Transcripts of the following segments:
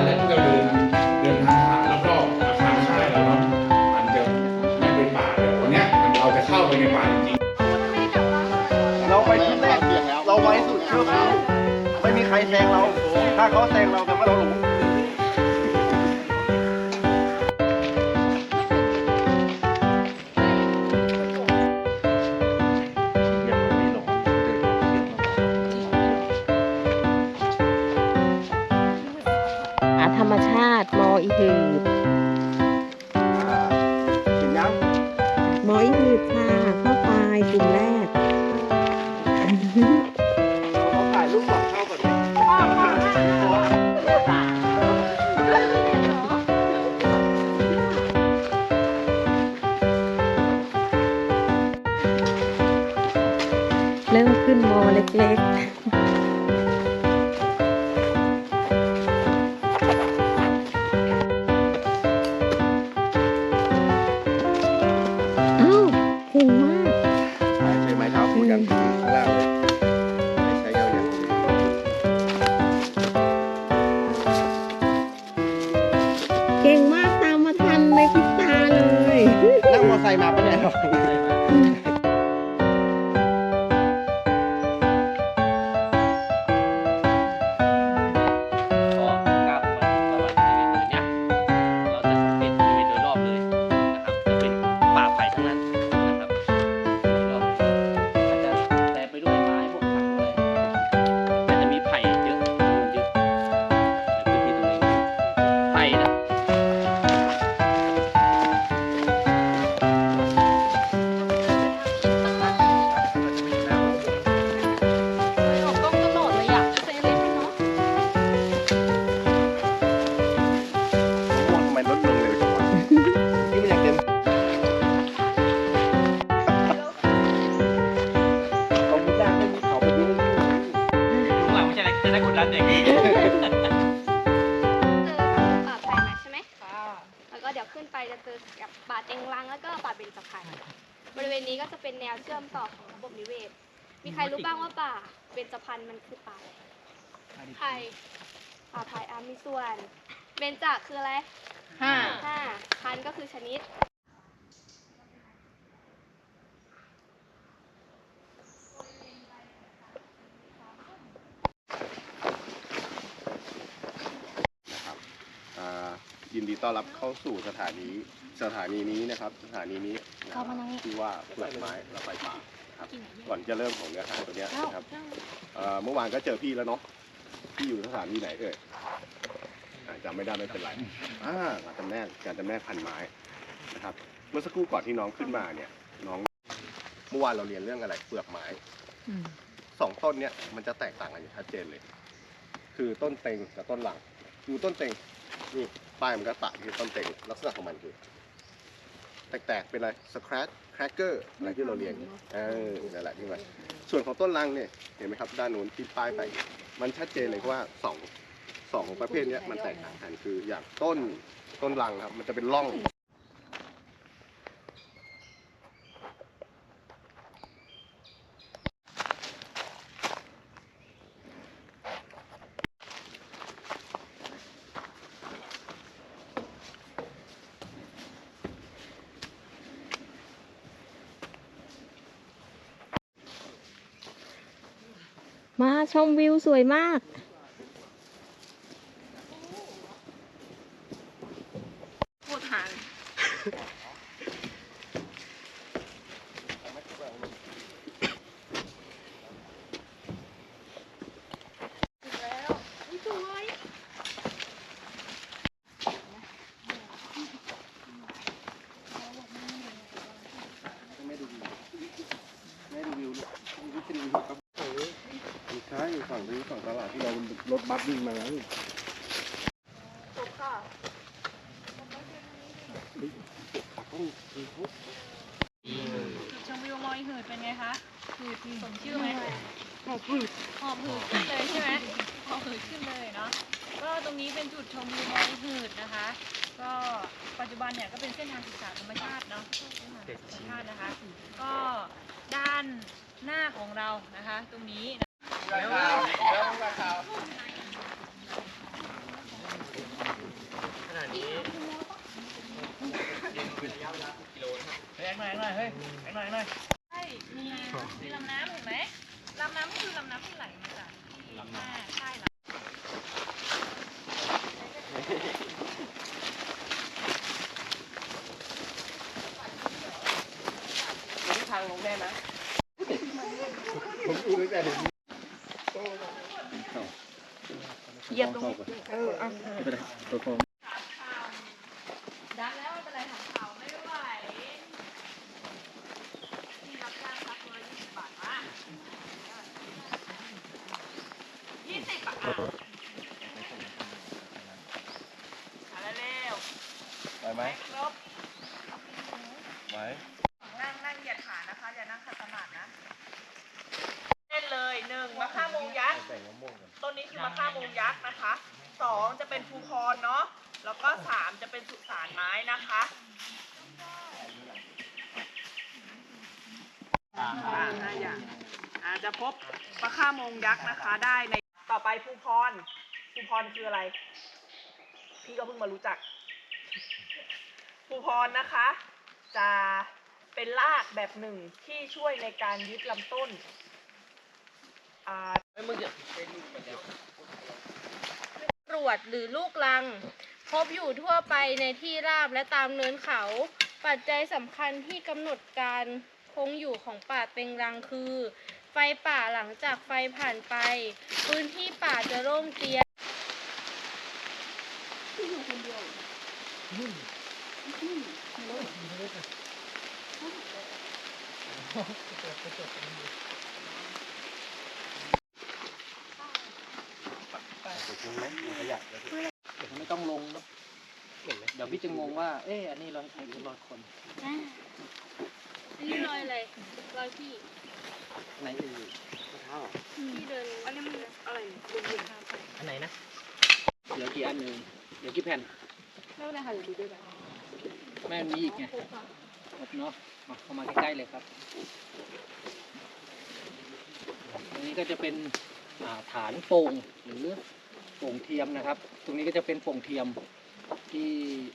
นเมื่อวานแล้วที่เราเดินเดินทางผ่านแล้วก็อาคารค่ายเราเนาะมันจะไม่เป็นป่าเลยวันเนี้ยมันเราจะเข้าไปในป่าจริงเราไปที่แรกเราไว้สุดเชื่อเขาไม่มีใครแซงเรา ถ้าเขาแซงเราแปลว่าเราหลง เริ่มขึ้นโมเล็กๆ แนวเชื่อมต่อของระบบนิเวศ มีใครรู้บ้างว่าป่าเบญจพรรณมันคือป่าอะไรไผ่ป่าไผ่อามีส่วน เบญจคืออะไรห้าห้าพันก็คือชนิด อ่ายินดี ต้อนรับเข้าสู่สถานีสถานีนี้นะครับ สถานีนี้ที่ว่าเปลือกไม้และไฟป่าครับก่อนจะเริ่มของเนื้อหาตัวเนี้ยนะครับเอ่อเมื่อวานก็เจอพี่แล้วเนาะพี่อยู่สถานีไหนเอ่ยอ่าจำไม่ได้ไม่เป็นไรอ่าการจำแนกการจำแนกพันไม้นะครับ เมื่อสักครู่ก่อนที่น้องขึ้นมาเนี่ย น้องเมื่อวานเราเรียนเรื่องอะไรเปลือกไม้สองต้นเนี่ยมันจะแตกต่างกันอย่างชัดเจนเลย คือต้นเต็งกับต้นหลัง ดูต้นเต็งนี่ ป้ายมันก็ตะคือต้นเต็งลักษณะของมันคือ แตกๆเป็นอะไรสครชแครกเกอร์อะไรที่เราเรียนเออนั่นแหละที่มันส่วนของต้นรังเนี่ยเห็นไหมครับด้านนู้นที่ป้ายไป มันชัดเจนเลยว่าสองสองประเภทเนี้ยมันแตกต่างกันคืออย่างต้นต้นรังครับ มันจะเป็นร่อง ชมวิวสวยมาก พูดหาน ช่ฝั่งนี้ฝั่งตลาดที่เรารถบัสวิ่งมาแล้ว ถูกค่ะ จุดชมวิวลอยหืดเป็นไงคะหืดสมชื่อไหมหอบหืดหอบหืดขึ้นเลยใช่ไหมหอบหืดขึ้นเลยเนาะ ก็ต รงนี้เป็นจุดชมวิวลอยหืดนะคะ ก็ปัจจุบันเนี่ยก็เป็นเส้นทางศึกษาธรรมชาติเนาะเส้นทางธรรมชาตินะคะ ก็ด้านหน้าของเรานะคะ ตรงนี้นะขนาดนี้ใช่มีมีลำน้ำเห็นไหมลำน้ำก็คือลำน้ำที่ไหลมาจากที่ลำน้ำใช่ลำ ทางลงได้ไหม ผมดูตั้งแต่เด็กเหยียบตรงนี้ดังแล้วไม่เป็นไรถามเขาไม่ไหวที่รับจ้างซักร้อยยี่สิบบาทมายี่สิบบาทอะเอาเร็วไปไหม ๆครบ ไหม นั่งนั่งเหยียดขานะคะ อย่านั่งขัดสมาธินะเล่นเลยหนึ่งมะข่าโมงยักษ์ แต่งมะม่วงกัน ต้นนี้คือมะข่าโมงยักษ์นะคะสองจะเป็นภูพรเนาะแล้วก็สามจะเป็นสุสานไม้นะคะอ่าห้าอย่างอาจจะพบมะข่าโม งยักษ์นะคะ ได้ในต่อไปภูพรภูพรคืออะไร พี่ก็เพิ่งมารู้จักภูพรนะคะ จะเป็นรากแบบหนึ่งที่ช่วยในการยึดลำต้นอ่ากรวดหรือลูกลัง พบอยู่ทั่วไปในที่ราบและตามเนินเขา ปัจจัยสำคัญที่กำหนดการคงอยู่ของป่าเต็งรังคือ ไฟป่าหลังจากไฟผ่านไป พื้นที่ป่าจะร่มเตียนไม่ต้องลงเนอะเดี๋ยวพี่จะงงว่า เอ๊ะอันนี้รอยใครหรือรอยคนนี่รอยอะไรรอยพี่ ไหนเอ่ยพี่เดินอันนี้มันอะไรอันไหนนะเหลือกี่อันหนึ่งเหลือกี่แผ่นไม่เป็นไรค่ะเดี๋ยวดูด้วยกันแม่มีอีกไงครบเนาะมาเข้ามาใกล้ๆเลยครับตรงนี้ก็จะเป็นฐานโป่งหรือโป่งเทียมนะครับ ตรงนี้ก็จะเป็นโป่งเทียมที่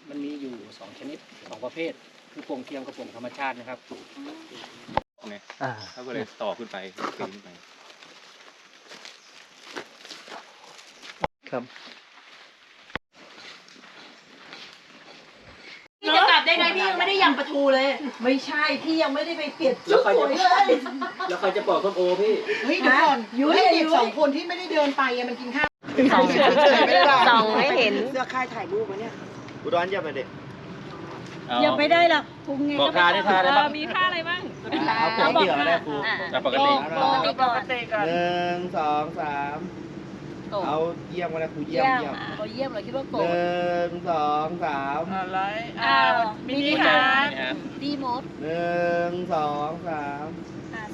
มันมีอยู่สองชนิดสองประเภท คือโป่งเทียมกับโป่งธรรมชาตินะครับ เขาก็เลยต่อขึ้นไปขึ้นไป ครับพี่จะกลับได้ไงพี่ยังไม่ได้ยำปลาทูเลย ไม่ใช่พี่ยังไม่ได้ไปเปลี่ยนแล้วใครสจะวยเลยแล้วใครจะปอกส้มโอพี่เฮ้ยเดี๋ยวก่อนยุ้ยเด็กสองคนที่ไม่ได้เดินไปอะมันกินข้าวส่องส่องให้เห็นเสื้อค่ายถ่ายรูปวะเนี่ยอุดรเยี่ยมไปเด็กอย่าไปได้บอกทาได้ทาได้บ้างมีท่าอะไรบ้างเอาของเดี่ยวก็ได้ครูแต่ปกติปกติ ปกติก่อนหนึ่งสองสามเอาเยี่ยมกันนะครูเยี่ยมเยี่ยมเขาเยี่ยมเลยคิดว่าหโกรธนึ่งสองสามอะไรอ้าวมินิฮาร์ดนี่ฮะดีมดหนึ่งสองสาม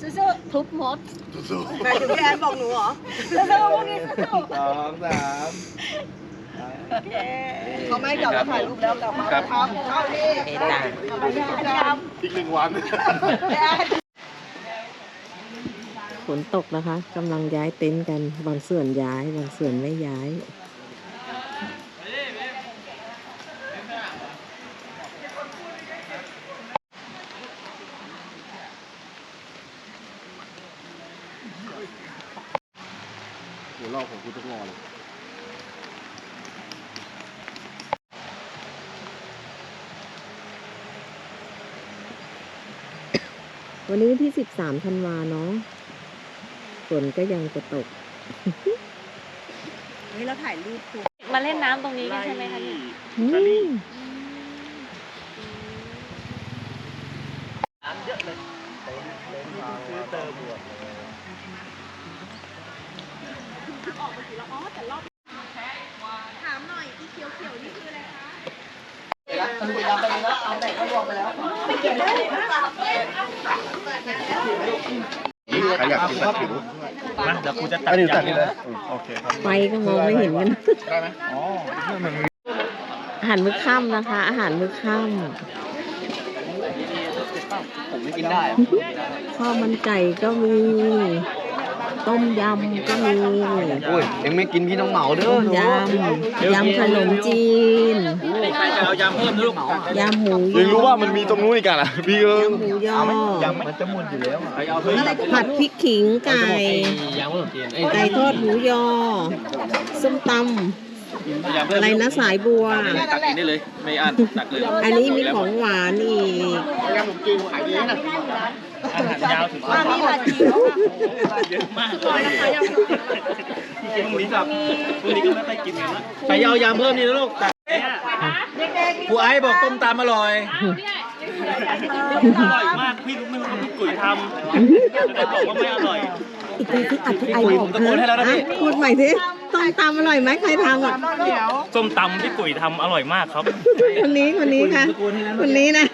สู้ๆทุบมดหมายถึงพี่แอนบอกหนูเหรอสู้ๆพวกนี้สู้สองสามๆ เขาไม่กลับมาถ่ายรูปแล้วกลับมาครับทำเข้านี่เมตตาอีกหนึ่งวันฝนตกนะคะกำลังย้ายเต็นท์กันบางส่วนย้ายบางส่วนไม่ย้ายหัวเราะของคุณทุกงอเลย วันนี้วันที่สิบสามธันวาเนาะฝนก็ยังจะตก เฮ้ยเราถ่ายรูปถูกมาเล่นน้ำตรงนี้กันใช่ไหมคะเนี่ย อืม ใครอยากกินผัดผิวมาเดี๋ยวกูจะตัดอันนี้ยาตัดงนี่เลยโอเคครับไฟก็มองไม่เห็นกัน ได้ไหมอ๋ออาหารมื้อค่ำนะคะ อาหารมื้อค่ผมไม่กินได้อะำข้าวมันไก่ก็มี ต้มยำก็มีโอ้ยยังไม่กินพี่น้องเหมาเด้ต้อมยำยำขนมจีนใครจะ เอายำเพิ่มลูกยำหมูยอยังรู้ว่ามันมีตรงนู้นอีกอะพี่ก็ยำหมูยอมันจะหมดอยู่แล้วใครเอาเพิ่มผัดพริกขิงไก่ยางขนมจีนเอ้ยไก่ทอดหมูยอ ส้มตยำำเพิ่มอะไรนะสายบัวตักกินได้เลยไม่อั้นตักเลยอันนี้มีของหวานอีกยำขนมจีนขายดีนะอาหารยาวถึงอ่ามีผัดเขียวค่ะเยอะมากก่อนนะคะยำขนมจีนพรุ่งนี้กับพรุ่งนี้ก็ไม่ค่อยกินกันละใครเอายำเพิ่มนี่นะลูกตัก ครูไอ้บอกต้มตำอร่อย อร่อยมากพี่รู้ไหมว่าพี่กุ๋ยทำแต่บอกว่าไม่อร่อย อีกทีที่อัดไอพี่บผอกมตะโกนให้แล้วนะพี่พูดใหม่สิต้มตำอร่อยไหมใครทำอะส้มตำพี่กุ๋ยทำอร่อยมากครับ คนนี้คนนี้ค่ะ คนนี้นะ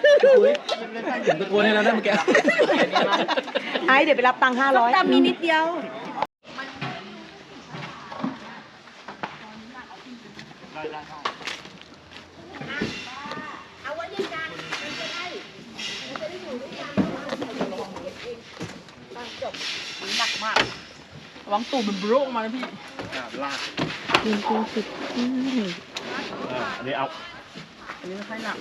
ผมตะโกนให้แล้วนะเมื่อกี้ไอเดี๋ยวไปรับตังค์ห้าร้อยตามมีนิดเดียวหนักมาก ระวังตูดมันโบรกมานะพี่กินตัวสุดท้ายอันนี้เอา อันนี้ไม่ค่อยหนัก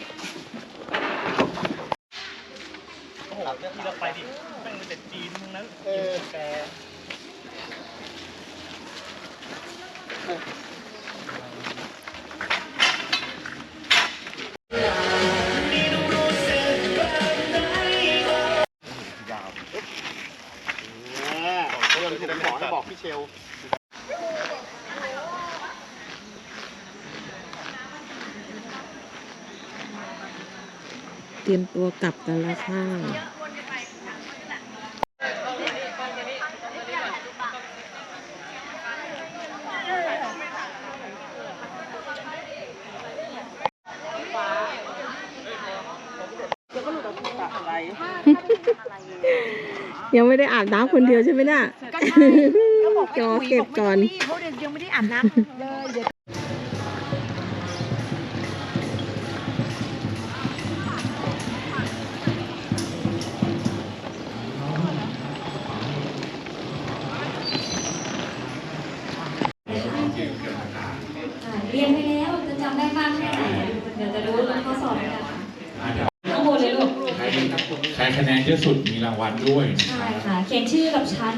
โอ้โหที่เราไปดิแม่งเป็นจีนทั้งนั้นเออแก รียมตัวกลับกันแล้วค่ะยังไม่ได้อาบน้ำคนเดียวใช่ไหมน่ะก็ใช่ก็บอกจอเก็บก่อน เขาเดี๋ยวยังไม่ได้อาบน้ำเลย มากแค่ไหนเดี๋ยวจะรู้ลงข้อสอบกันข้างบนเลยลูกใครใครคะแนนเยอะสุดมีรางวัลด้วยนะใช่ครับค่ะ เขียนชื่อกับชั้น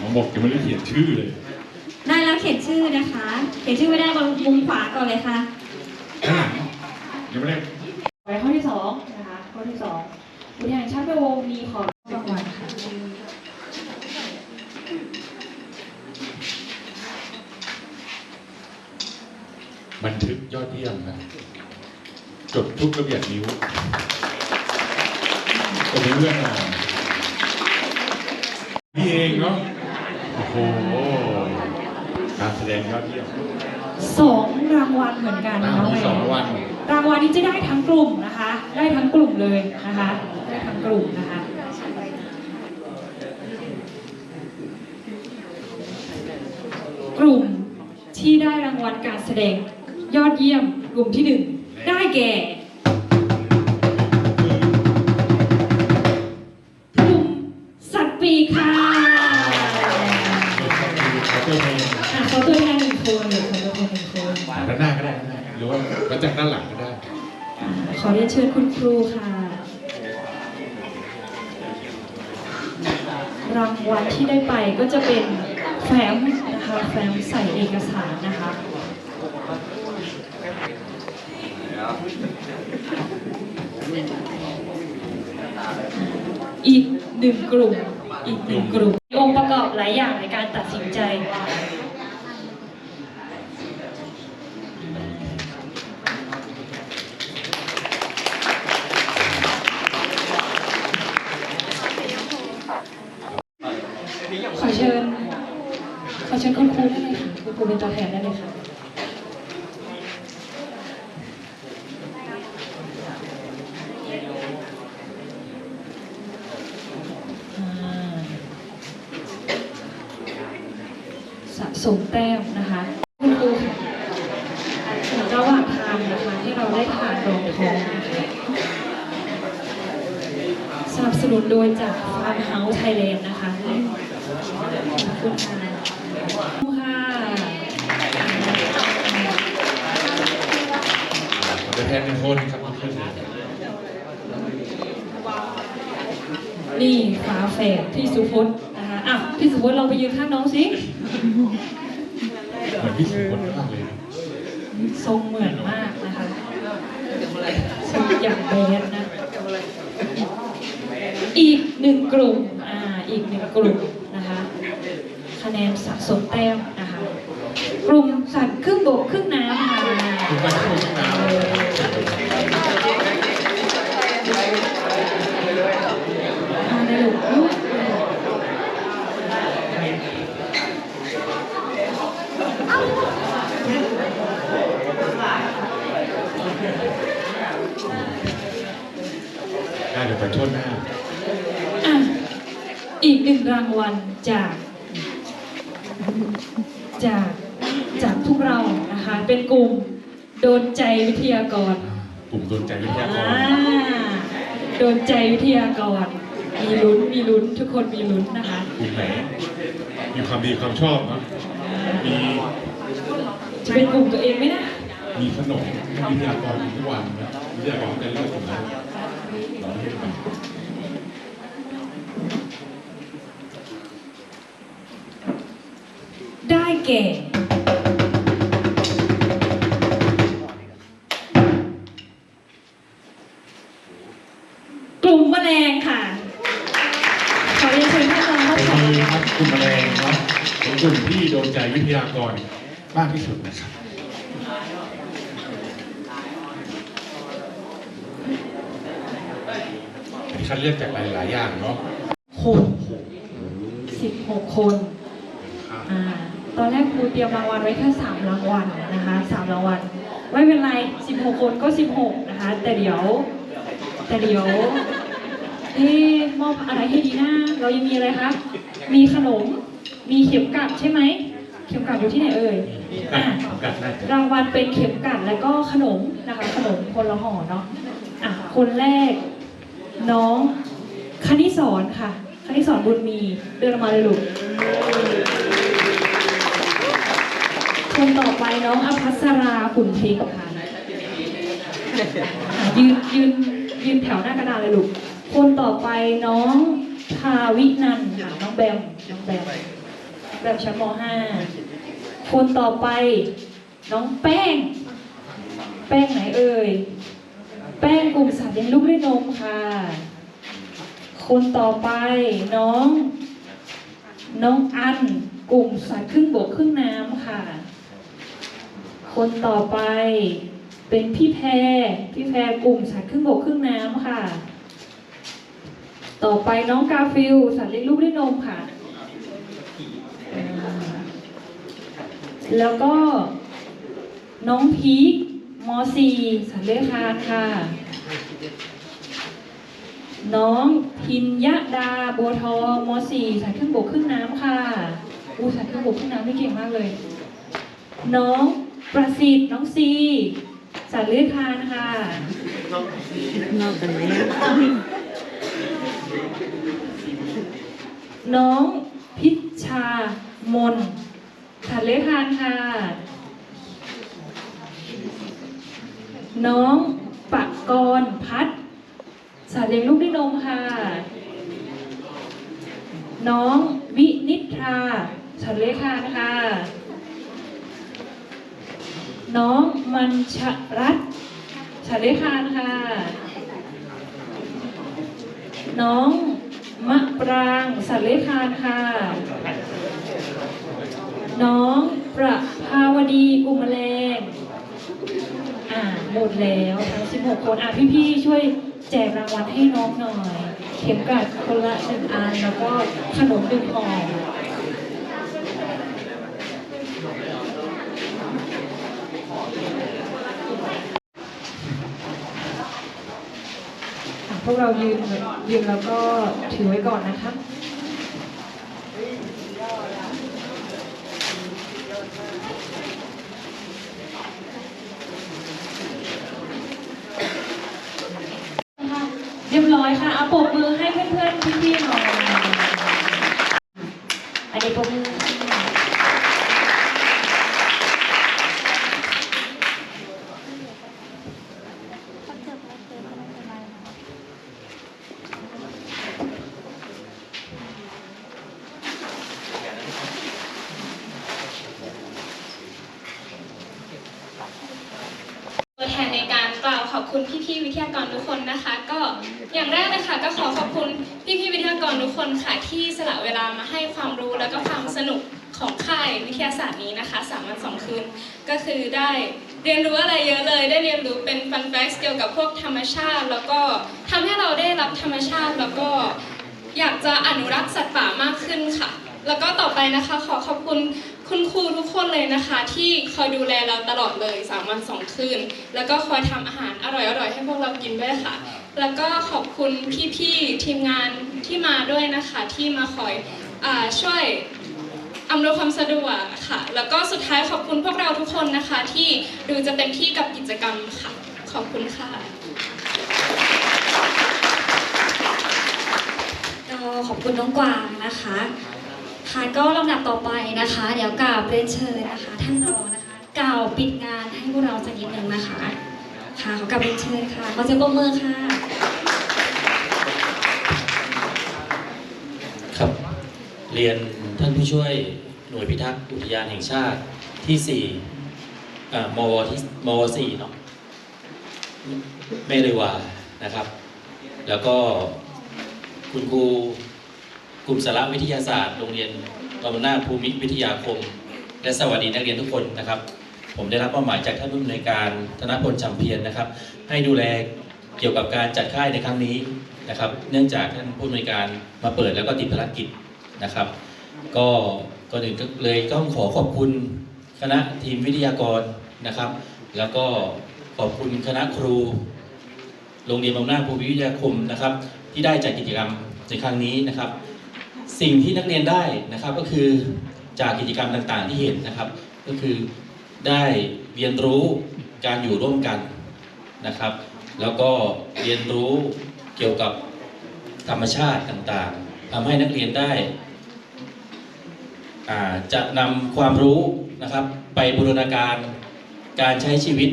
น้องบอกยังไม่ได้เขียนชื่อเลยได้แล้วเขียนชื่อนะคะ เขียนชื่อไว้ได้บนมุมขวาก่อนเลยค่ะ ข้างหลังยังไม่ได้ ไปข้อที่สองนะคะ ข้อที่ส องอุทยานชาติประวงมีขอรางวัลค่ะบันทึกยอดเยี่ยมนะจดทุกระเบียบนิ้วตรงนี้เรื่องงานนี่เองเนาะโอ้โหการแสดงยอดเยี่ยมสอง รางวัลเหมือนกันรางน้วัองลแมสองนวันรางวัลนี้จะได้ทั้งกลุ่มนะคะ ได้ทั้งกลุ่มเลยนะคะ ได้ทั้งกลุ่มนะคะ กลุ่มที่ได้รางวัลการแสดงยอดเยี่ยมกลุ่มที่หนึ่งได้แก่ก มาจากด้านหลังก็ได้ ขอเรียนเชิญคุณครูค่ะ รางวัลที่ได้ไปก็จะเป็นแฟ้มนะคะแฟ้มใส่เอกสารนะคะอีกหนึ่งกลุ่ม อีกหนึ่งกลุ่ม องค์ประกอบหลายอย่างในการตัดสินใจ สนับสนุนโดยจากฟาร์มเฮาส์ไทยแลนด์นะคะขอบคุณค่ะตัวแทนหนึ่งคนครับนี่ฝาแฝดพี่สุพจน์นะคะอะพี่สุพจน์ลองไปยืนข้างน้องสิเหมือนพี่สุพจน์มากเลยทรงเหมือนมากนะคะทรงอย่างแบด หนึ่งกลุ่มอ่าอีกหนึ่งกลุ่มนะคะคะแนนสะสมแต้มนะคะกลุ่มสัตว์ครึ่งบกครึ่งน้ำ นึ่งรางวัลจาก จากจากพวกเรานะคะเป็นกลุ่มโดนใจวิทยากรกลุ่มโดนใจวิทยากรอ่าโดนใจวิทยากร มีลุ้นมีลุ้นทุกคนมีลุ้นนะคะ กลุ่มไหนมีความดีความชอบเนอะมีจะเป็นกลุ่มตัวเองไหมนะ มีขนมวิทยากรมีทุกวันนะวิทยากรจะเลือกกลุ่มไหนเราไม่ได้ไป ได้แก่ กลุ่มแมลงค่ะ ขอเรียนเชิญท่านรองเข้าเป็นแถวมือครับกลุ่มแมลงเนาะเป็นกลุ่มที่โดนใจวิทยากรมากที่สุดนะครับอันนี้คัดเลือกจากหลายๆอย่างเนาะ หกสิบหกคน อ่า ตอนแรียมรางวัลไว้แค่สามรางวัลนะคะสามรางวัลไม่เป็นไรสิบหกคนก็สิบหกนะคะ แต่เดี๋ยว แต่เดี๋ยวเอ๊มอบอะไรให้ดีหนะเรายังมีอะไรคะ มีขนม มีเข็มกลัดใช่ไหม เข็มกลัดอยู่ที่ไหนเอ่ยอะดกัดรางวัลเป็นเข็มกลัดแล้วก็ขนมนะคะ ขนมคนละห่อเนาะอะคนแรก น้องคณิสอนค่ะคณิสอนบุญมี เดินมาเลยลูก คนต่อไปน้องอภัสราขุนเพ็งค่ะยืนยืนยืนแถวหน้ากระดานเลยลูก คนต่อไปน้องทาวินันท์ค่ะน้องแบมน้องแบมแบมชั้นม .5 คนต่อไป น้องแป้ง แป้งไหนเอ่ย แป้งกลุ่มสัตว์เลี้ยงลูกด้วยนมค่ะ คนต่อไปน้อง น้องอันกลุ่มสัตว์ครึ่งบกครึ่งน้ำค่ะ คนต่อไปเป็นพี่แพรพี่แพรกลุ่มสัตว์ครึ่งบกครึ่งน้ำค่ะ ต่อไปน้องกาฟิลสัตว์เลี้ยงลูกด้วยนมค่ะ แล้วก็น้องพีคม .4 สัตว์เลื้อยคลานค่ะ น้องพินยดาบัวทองม .4 สัตว์ครึ่งบกครึ่งน้ำค่ะอู้สัตว์ครึ่งบกครึ่งน้ำนี่เก่งมากเลย น้อง ประสิทธิ์น้องซีสัตว์เลื้อยคลานค่ะนอกกันไหมน้องพิชชามนสัตว์เลื้อยคลานค่ะ น้องปะกรณ์พัดสัตว์เลี้ยงลูกด้วยนมค่ะ น้องวินิทราสัตว์เลื้อยคลานค่ะ น้องมันชรัตน์สัตว์เลคานค่ะ น้องมะปรางสัตว์เลคานค่ะ น้องประภาวดีกุมแมลงอ่าหมดแล้วทั้ง16 คนอะพี่ๆช่วยแจกรางวัลให้น้องหน่อย เข็มกลัดคนละหนึ่งอันแล้วก็ขนมหนึ่งห่อ วกเรายืนยืนแล้วก็ถือไว้ก่อนนะคะเรียบร้อยค่ะเอาปรบมือให้เพื่อนๆพี่ๆหน่อยอันนี้ปบมือ กคนค่ะที่สละเวลามาให้ความรู้แล้วก็ความสนุกของค่ายวิทยาศาสตร์นี้นะคะสามวันสองคืน ก็คือได้เรียนรู้อะไรเยอะเลย ได้เรียนรู้เป็นฟันแฟกเกี่ยวกับพวกธรรมชาติ แล้วก็ทำให้เราได้รับธรรมชาติ แล้วก็อยากจะอนุรักษ์สัตว์ป่ามากขึ้นค่ะ แล้วก็ต่อไปนะคะขอขอบคุณคุณครูทุกคนเลยนะคะ ที่คอยดูแลเราตลอดเลย3วัน2คืน แล้วก็คอยทำอาหารอร่อยๆให้พวกเรากินด้วยค่ะ แล้วก็ขอบคุณพี่ๆทีมงาน ที่มาด้วยนะคะที่มาคอยอช่วยอำนวยความสะดวกค่ะ แล้วก็สุดท้ายขอบคุณพวกเราทุกคนนะคะ ที่ดูจะเต็มที่กับกิจกรรมค่ะ ขอบคุณค่ะก็ขอบคุณน้องกวางนะคะค่ะก็ลำดับต่อไปนะคะ เดี๋ยวกล่าวเรียนเชิญนะคะ ท่านรองนะคะกล่าวปิดงานให้พวกเราสักนิดหนึ่งนะคะ ค่ะขอกลับเรียนเชิญค่ะขอเสียงปรบมือค่ะ เรียนท่านผู้ช่วยหน่วยพิทักษ์อุทยานแห่งชาติที่สี่มวที่มวสี่เนาะแม่เรวานะครับ แล้วก็คุณครูกลุ่มสาระวิทยาศาสตร์ โรงเรียนบรมนาภูมิวิทยาคม และสวัสดีนักเรียนทุกคนนะครับ ผมได้รับมอบหมายจากท่านผู้อำนวยการธนพลจำเพียรนะครับ ให้ดูแลเกี่ยวกับการจัดค่ายในครั้งนี้นะครับ เนื่องจากท่านผู้อำนวยการมาเปิดแล้วก็ติดภารกิจ นะครับ ก็ก่อนอื่นก็เลยต้องขอขอบคุณคณะทีมวิทยากรนะครับ แล้วก็ขอบคุณคณะครู โรงเรียนบำนาจภูมิวิทยาคมนะครับ ที่ได้จัดกิจกรรมในครั้งนี้นะครับ สิ่งที่นักเรียนได้นะครับก็คือจากกิจกรรมต่างๆที่เห็นนะครับ ก็คือได้เรียนรู้การอยู่ร่วมกันนะครับ แล้วก็เรียนรู้เกี่ยวกับธรรมชาติต่างๆทำให้นักเรียนได้ จะนำความรู้นะครับไปบูรณาการการใช้ชีวิต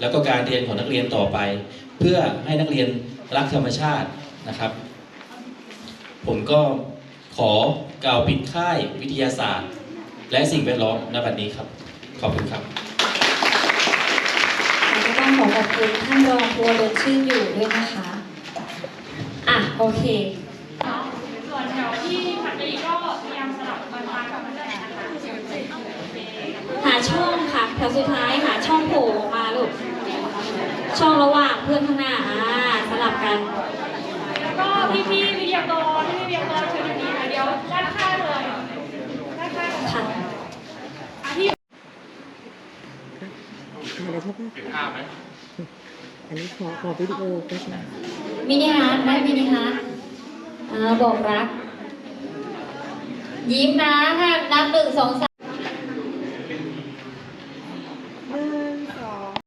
แล้วก็การเรียนของนักเรียนต่อไป เพื่อให้นักเรียนรักธรรมชาตินะครับ ผมก็ขอกล่าวปิดค่ายวิทยาศาสตร์ และสิ่งแวดล้อมณบัดนี้ครับ ขอบคุณครับก็ต้องขอขอบคุณท่านรองทัวรถชื่นอยู่ด้วยนะคะ อะ โอเค ส่วนแถวที่ถัดไปอีกก็พยายามสลับมันมากับมันได้นะคะ หา ช่องค่ะแถวสุดท้ายหาช่องโผล่ออกมาลูกช่องระหว่างเพื่อนข้างหน้าอ่าสลับกัน แล้วก็พี่ๆวิทยากรพี่ๆวิทยากรเชิญทางนี้ค่ะเดี๋ยวด้านข้างเลยด้านข้างค่ะอะพี่อะไรพวกนี้อันนี้ขอขอวิดีโอก็ใช่มินิฮาร์ดไหมมินิฮาร์ดอ่าบอกรัก ยิ้มนะถ้านับหนึ่งสองสาม